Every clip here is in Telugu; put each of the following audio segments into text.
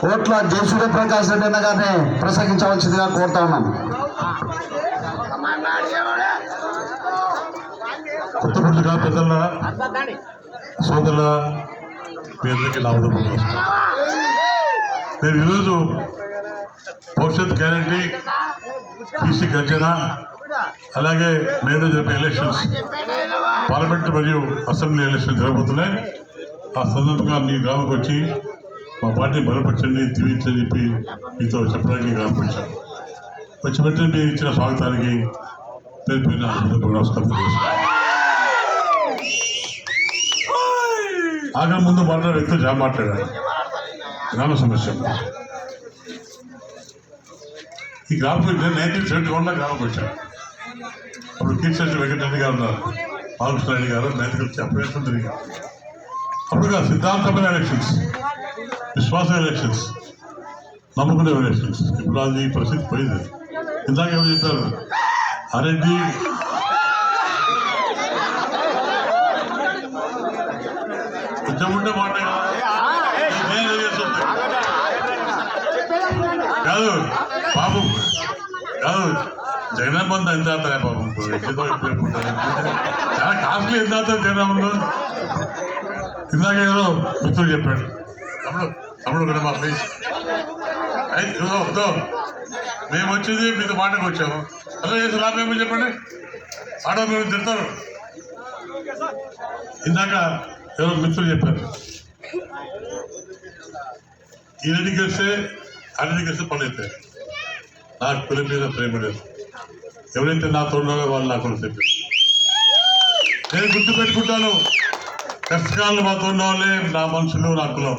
కోట్ల జయసూర్య ప్రకాష్ రెడ్డి అన్న గారిని ప్రసంగించవలసిందిగా కోరుతా ఉన్నాను. కొత్త ముందుగా పెద్దల సోదరుల పేర్లకి లాభం నేను ఈరోజు భవిష్యత్ గ్యారంటీ టీసీ గర్జన అలాగే మేనేజర్ ఎలక్షన్స్ పార్లమెంట్ మరియు అసెంబ్లీ ఎలక్షన్ జరగబోతున్నాయి. ఆ సందర్భంగా మీ గ్రామకు వచ్చి మా పార్టీ బలపరచండి తీర్చని చెప్పి మీతో చెప్పడానికి గ్రామం వచ్చి వెంటనే మీరు ఇచ్చిన స్వాగతానికి పేరు పేరున నమస్కారం తెలియజేస్తున్నాను. ముందు మాట్లాడే వ్యక్తులు చాలా మాట్లాడారు? గ్రామ సమస్య. ఈ గ్రామం నేను నైన్టీన్ సెవెంటీ వన్లో గ్రామకు వచ్చాను. అప్పుడు కీర్తి వెంకటరెడ్డి గారు ఉన్నారు. బాలకృష్ణ రెడ్డి గారు నైతికలు చెప్పేస్తుంది తిరిగారు అప్పుడు కాదు సిద్ధాంతమైన ఎలక్షన్స్. విశ్వాస ఎలక్షన్స్ నమ్ముకునే ఎలక్షన్స్ ఇప్పుడు అది పరిస్థితి పోయింది. ఇందాక ఎవరు చెప్పారు? అరెడ్డి కొంచెం ఉంటే మాట కాదు బాబు. కాదు జగన్ బంధు ఎంత అవుతాయి బాబు. చాలా కాస్ట్లీ ఎంత అవుతుంది జగన్ ఇందాక ఏదో మిత్రుడు చెప్పాడు. అప్పుడు తమ్ముడు కూడా మా ప్లీజ్ ఇదో ఇదో మేము వచ్చింది మీతో మాటకు వచ్చాము. అదే చేసి లాభం చెప్పండి. ఆడో మేము తిడతారు? ఇందాక ఎవరో మిత్రులు చెప్పారు. ఈ రెడ్డి వస్తే ఆ వస్తే పని అవుతాయి నాకు పిల్ల మీద ప్రేమ లేదు. ఎవరైతే నా ఉన్నారో వాళ్ళు నాకు చెప్పారు. నేను గుర్తు పెట్టుకుంటాను కష్టకాలంలో మా ఉన్న వాళ్ళే నా మనుషులు నా కులం.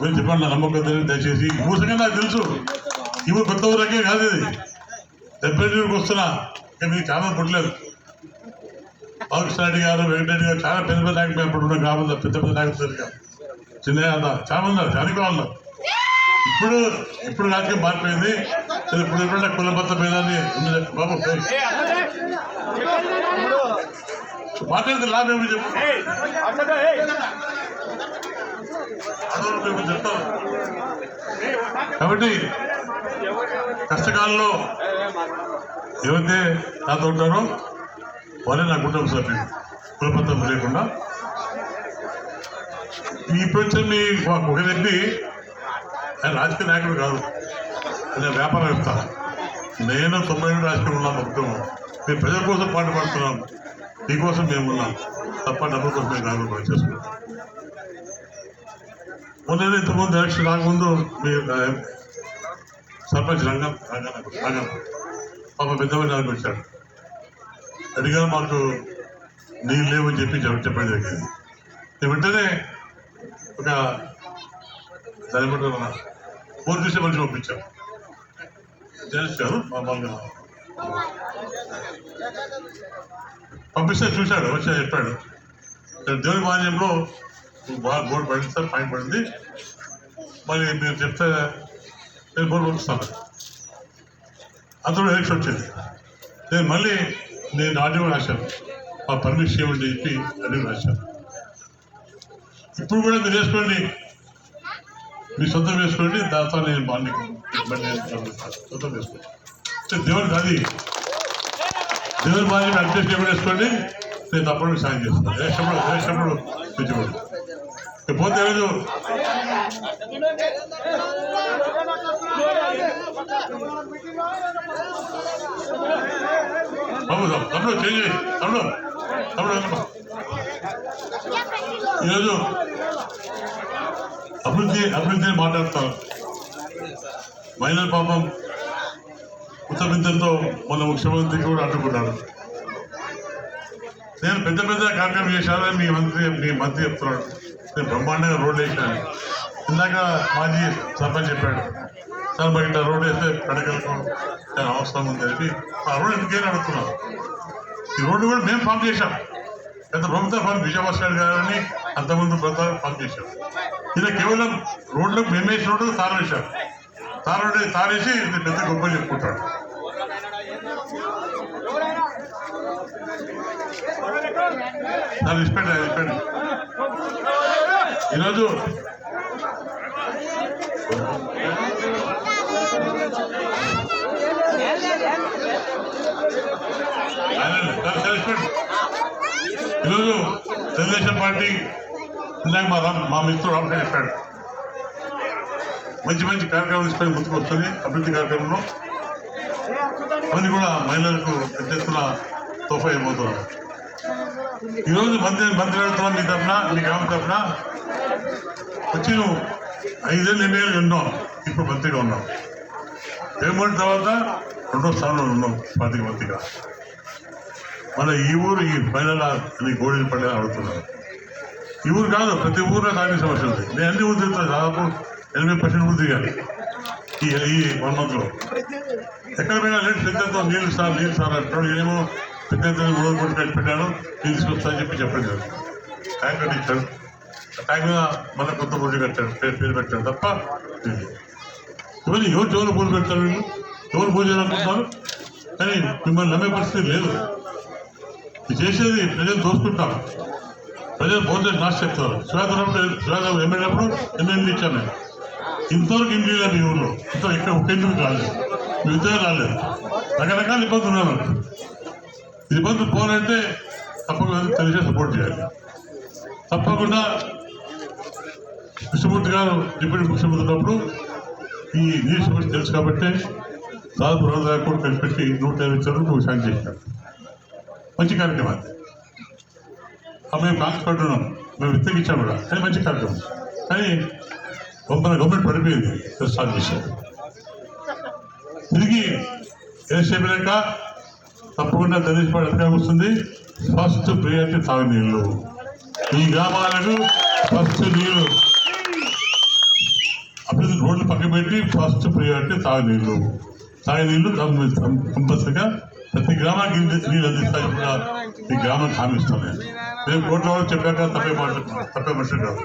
మీరు చెప్పండి నా నమ్మకం దయచేసి ఊసంగా నాకు తెలుసు. ఇవి కొత్త ఊరకే కాదు ఇది. డెబ్బై ఊరికి వస్తున్నా. మీకు చాలా పుట్టలేదు. బాలకృష్ణ రెడ్డి గారు వెంకటరెడ్డి గారు చాలా పెద్ద పెద్ద నాయకులు అప్పుడు ఉన్న గ్రామంలో పెద్ద పెద్ద నాయకులు చిన్న చాలా ఉన్నారు. చాలా వాళ్ళు ఇప్పుడు ఇప్పుడు రాజకీయం మారిపోయింది. సరే ఇప్పుడు ఎప్పుడైనా కులబత్త ఉంది. బాబు మాట్లాడితే లాభం ఏమి చెప్పు? చెప్తాం కాబట్టి కష్టకాలంలో ఎవరైతే నాతో ఉంటారో వాళ్ళే నా కుటుంబ సభ్యులు కులపత్రం లేకుండా ఇప్పుడు వచ్చిన మీ ఒక వ్యక్తి ఆయన రాజకీయ నాయకుడు కాదు. ఆయన వ్యాపారవేత్త నేను తొంభై ఏడు రాజకీయం ఉన్నాను కుటుంబం మేము ప్రజల కోసం పాటు పడుతున్నాం మీకోసం మేము ఉన్నాం. తప్ప డబ్బుల కోసం మేము నాయకులు చేసుకుంటాం మొన్న ఇంతకుముందు ఎలక్షన్ రాకముందు మీ సర్పంచ్ రంగం రంగం పాప పెద్దవాళ్ళు నాకు వచ్చాడు అడిగారు మాకు నీళ్ళు లేవని చెప్పి చెప్ప- చెప్పడం జరిగింది. నేను వెంటనే ఒక దాని బట్టి మన ఫోన్ చేసే మనిషి పంపించాం చేస్తారు మా మామూలుగా పంపిస్తే చూశాడు వచ్చి చెప్పాడు. దేవుని మాన్యంలో బాగా బోర్డు పడింది సార్ ఫైన్ పడింది. మరి మీరు చెప్తే నేను బోర్డు పంపిస్తాను అతను ఎలక్షన్ వచ్చింది. నేను మళ్ళీ నేను ఆడియో రాశాను. మా పర్మిషన్ ఇవ్వండి చెప్పి ఆడియో రాశాను. ఇప్పుడు కూడా మీరు వేసుకోండి మీ సొంతం వేసుకోండి దాంతో నేను బాగా సొంతం వేసుకోండి అంటే దేవుడికి అది దేవుడి బాగా అడ్జస్ట్ చేయమని వేసుకోండి నేను తప్పకుండా సాయం చేస్తాను. వేసినప్పుడు వేసినప్పుడు తెచ్చుకోండి పోతే బాబు తమ్ముడు చేయి తమ్ముడు తమ్ముడు ఈరోజు అభివృద్ధి అభివృద్ధి అని మాట్లాడతాం మైనర్ పాపం ఉత్తమింతంతో మన ముఖ్యమంత్రి కూడా అడ్డుకున్నాడు నేను పెద్ద పెద్ద కార్యక్రమం చేశానని మీ మంత్రి మీ మంత్రి చెప్తున్నాడు బ్రహ్మాండంగా రోడ్డు వేసినాను. ఇందాక మాజీ సర్పంచ్ చెప్పాడు సార్ మరి ఇట్లా రోడ్డు వేస్తే పడగలకు అవసరం ఉంది అని ఆ రోడ్డు ఎందుకని అడుగుతున్నాను ఈ రోడ్డు కూడా మేము ఫామ్ చేశాం. గత ప్రభుత్వ ఫామ్ విజయభాస్కర్ గారిని అంతకుముందు ప్రభుత్వం ఫామ్ చేశాం. ఇది కేవలం రోడ్లకు మేము వేసిన రోడ్డు తారు వేశాం. తారు తారేసి పెద్ద గొప్పలు చెప్పుకుంటాడు సార్ ఇష్టండి ఇష్టండి ఈరోజు ఈరోజు తెలుగుదేశం పార్టీ ఇందాక మా రామ్ మా మిత్రుడు రామకృష్ణ చెప్పాడు. మంచి మంచి కార్యక్రమాలు తీసుకొని ముందుకు వస్తుంది. అభివృద్ధి కార్యక్రమంలో. అవన్నీ కూడా మహిళలకు పెద్ద ఎత్తున తోఫా అయిపోతున్నారు ఈరోజు మంత్రి మంత్రి వెళ్తున్నాం మీ తరఫున మీ గ్రామం తరఫున వచ్చి నువ్వు ఐదేళ్ళు ఎన్నేళ్ళు ఉన్నాం ఇప్పుడు మంత్రిగా ఉన్నాం. జగన్మోహన్ తర్వాత రెండో స్థానంలో ఉన్నాం పార్టీ మంత్రిగా మన ఈ ఊరు ఈ మహిళల అని గోడీలు పడే అడుగుతున్నాను ఈ ఊరు కాదు ప్రతి ఊరిలో తాగే సమస్య ఉంది. నేను అన్ని ఊరు తిరుగుతాను దాదాపు ఎనభై పర్సెంట్ ఊరు తిరిగాను. ఈ ఈ వన్ మంత్లో ఎక్కడ పోయినా లేట్ పెద్దంతో నీళ్ళు సార్ నీళ్ళు సార్ అంటాడు ఏమో పెద్దలు రోజు కూడా కట్టి పెట్టాను నీళ్ళు చెప్పి చెప్పండి ట్యాంక్ కట్టించాడు ట్యాంక్ మన కొత్త బొడ్డు కట్టాడు పేరు పేరు పెట్టాడు తప్ప ఇవన్నీ ఎవరు ఎవరు పూజ పెడతారు వీళ్ళు? ఎవరు పూజ అనుకుంటారు కానీ మిమ్మల్ని నమ్మే పరిస్థితి లేదు. ఇది చేసేది ప్రజలు దోసుకుంటాం ప్రజలు భోజనం నాశ చెప్తారు. శ్వేతనప్పుడు శ్వేత ఎమ్మెల్యేప్పుడు ఎమ్మెల్యే ఇచ్చాను నేను. ఇంతవరకు ఇంటి లేదు మీ ఊళ్ళో ఇంత ఇక్కడ ఒక ఎందుకు కాలేదు. మీ ఇద్దరు రాలేదు. రకరకాల ఇబ్బందులు ఉన్నారు. ఈ ఇబ్బందులు పోవాలంటే తప్పకుండా తెలిసే సపోర్ట్ చేయాలి. తప్పకుండా కృష్ణమూర్తి గారు డిప్యూటీ ముఖ్యమంత్రి ఉన్నప్పుడు ఈ నీటి సమస్య తెలుసు కాబట్టి దాదాపు రెండు వేల కోట్లు పెట్టి నూట ఇరవై చెరువులు నువ్వు సాయం చేశాడు మంచి కార్యక్రమం అది మేము కాంగ్రెస్ పార్టీ ఉన్నాం. మేము వ్యతిరేకించాం కూడా. కానీ మంచి కార్యక్రమం. కానీ మన గవర్నమెంట్ పడిపోయింది. స్టార్ట్ చేశారు. తిరిగి వేసేపినాక తప్పకుండా తెలుగుపాటు అధికారం వస్తుంది? ఫస్ట్ ప్రియారిటీ తాగునీళ్ళు. ఈ గ్రామాలకు ఫస్ట్ నీళ్ళు. అభివృద్ధి రోడ్లు పక్కన పెట్టి ఫస్ట్ ప్రియారిటీ తాగునీళ్ళు. తాగునీళ్ళు కంపల్సరిగా ప్రతి గ్రామానికి నీళ్ళు- అందిస్తాయి కూడా. ఈ గ్రామం హామీ ఇస్తాను నేను నేను కోట్ల వాళ్ళు చెప్పాక తప్పే మాట తప్పే మనిషి కాదు.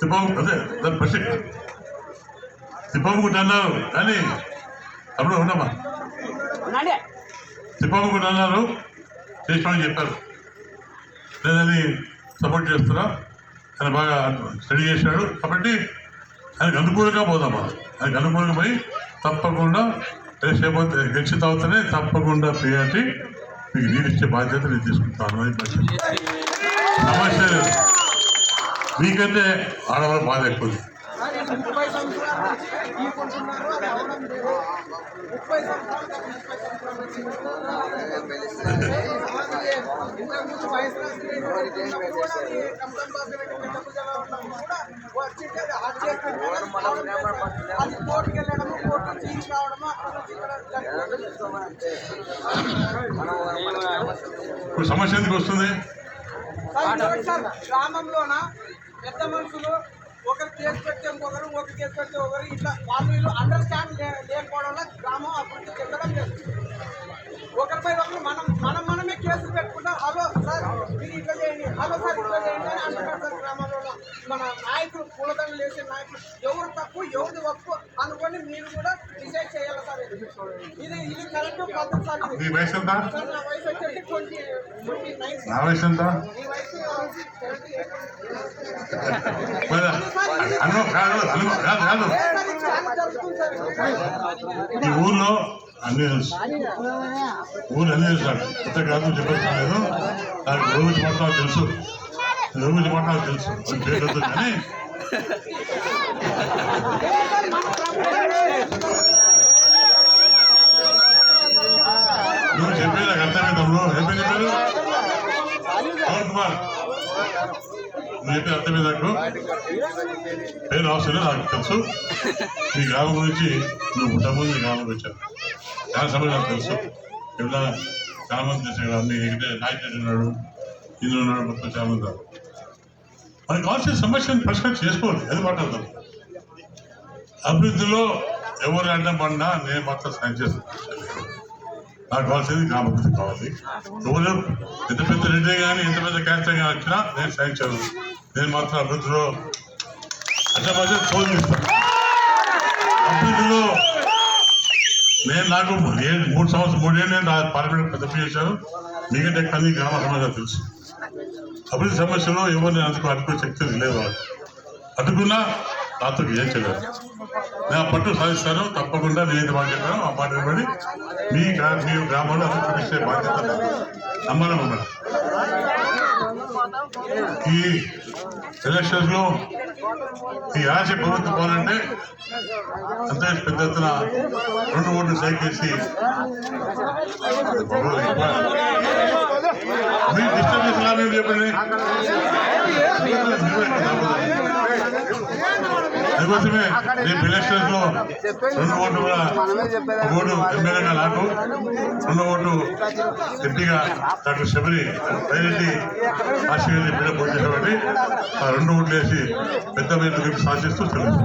తిప్పం అదే దాని ప్రశ్న కూడా అన్నారు కానీ అప్పుడు ఉండమ్మా. తిప్పమ్మకుంట అన్నారు. చేసినామని చెప్పారు. లేదని సపోర్ట్ చేస్తున్నా. ఆయన బాగా స్టడీ చేశాడు. కాబట్టి ఆయనకు అనుకూలంగా పోదామా? ఆయనకు అనుకూలంగా పోయి తప్పకుండా రేసేపోతే గెలిచిన తర్వాతనే తప్పకుండా ప్రియారిటీ మీకు నీళ్ళు ఇచ్చే బాధ్యత నేను తీసుకుంటాను అని చెప్పి. సమస్య లేదు. మీకంటే ఆడవాళ్ళ బాధ ఎక్కువ ముప్పై అది కోర్టుకి వెళ్ళడము కోర్టు నుంచి రావడము సమస్య ఎందుకు వస్తుంది గ్రామంలోన పెద్ద మనుషులు ఒకరు కేసు పెడితే ఇంకొకరు ఒకరు కేసు పెట్టి ఒకరు ఇట్లా వాళ్ళు వీళ్ళు అండర్స్టాండ్ లేకపోవడం వల్ల గ్రామం అభివృద్ధి చెందడం లేదు. ఒకరిపై ఒకరు మనం మనం మనమే కేసులు పెట్టుకుంటాం. హలో సార్ మీరు ఇట్లా చేయండి. హలో సార్ ఇట్లా చేయండి అని అంటున్నారు సార్ గ్రామంలో మన నాయకులు పూలదండలు వేసే నాయకులు. ఎవరు తప్పు ఎవరు ఒప్పు అనుకొని మీరు కూడా డిసైడ్ చేయాలి సార్ ఇది. ఇది కరెక్ట్ పద్ధతి సార్. మీ సార్ నా వయసు వచ్చేసి ట్వంటీ ట్వంటీ నైన్ నా వయసు ఎంత? ఈ ఊర్లో అన్ని తెలుసు. ఊరు అన్ని తెలుసు నాకు. కొత్త కాదు లేదు నాకు రోజు పట్టాలు తెలుసు. రోజు పట్టాలు తెలుసు. అది కానీ. నువ్వు చెప్పేది నాకు అర్థమైందమ్ముడు ఏం పేరు చెప్పారు? పవన్ కుమార్. నువ్వు చెప్పేది అర్థమే నాకు. పేరు అవసరం నాకు తెలుసు. ఈ గ్రామం గురించి నువ్వు పుట్టముందు గ్రామం వచ్చాను చాలా సమయం నాకు తెలుసు. ఇలా చాలా మంది అన్ని ఇక్కడ నాయకుడు ఉన్నాడు ఇందులో ఉన్నాడు మొత్తం చాలా మంది ఉన్నారు. మనకి కావాల్సిన సమస్యను పరిష్కారం చేసుకోవాలి అది మాట్లాడతాం అభివృద్ధిలో ఎవరు అడ్డం పడినా నేను మాత్రం సాయం చేస్తాను. నాకు కావాల్సింది గ్రామాభివృద్ధి కావాలి. ఎవరు ఎంత పెద్ద రెడ్డి కానీ ఎంత పెద్ద క్యాన్సర్ కానీ వచ్చినా నేను సాయం చేయను నేను మాత్రం అభివృద్ధిలో అడ్డం పడితే తోలిస్తాను అభివృద్ధిలో నేను నాకు ఏడు మూడు సంవత్సరం మూడేళ్ళు నేను పార్లమెంట్ పెద్ద చేశాను మిగతా కానీ గ్రామ సమాజం తెలుసు. అభివృద్ధి సమస్యలో ఎవరిని అందుకు అడ్డుకునే శక్తి లేదు అడ్డుకున్నా నాతో ఏం చేయలేదు నేను పట్టు సాధిస్తాను తప్పకుండా నేను ఏది మాట చెప్పాను ఆ మాట నిలబడి మీ మీ గ్రామంలో అభివృద్ధి చూపించే బాధ్యత నమ్మను ఈ ఎలక్షన్స్లో ఈ ఆశ ప్రభుత్వం పోనంటే అంత పెద్ద ఎత్తున రెండు ఓట్లు సైకేసి మీరు డిస్టర్బ్ చేసిన చెప్పండి. అందుకోసమే రేపు ఎలక్షన్స్లో రెండు ఓట్లు కూడా ఓటు ఎమ్మెల్యేగా నాకు రెండో ఓటు ఎంపీగా డాక్టర్ శబరి పైరెడ్డి ఆశీర్వాది పోటీ చేసేవాడి ఆ రెండు ఓట్లు వేసి పెద్ద మీద సాధిస్తూ తెలుసు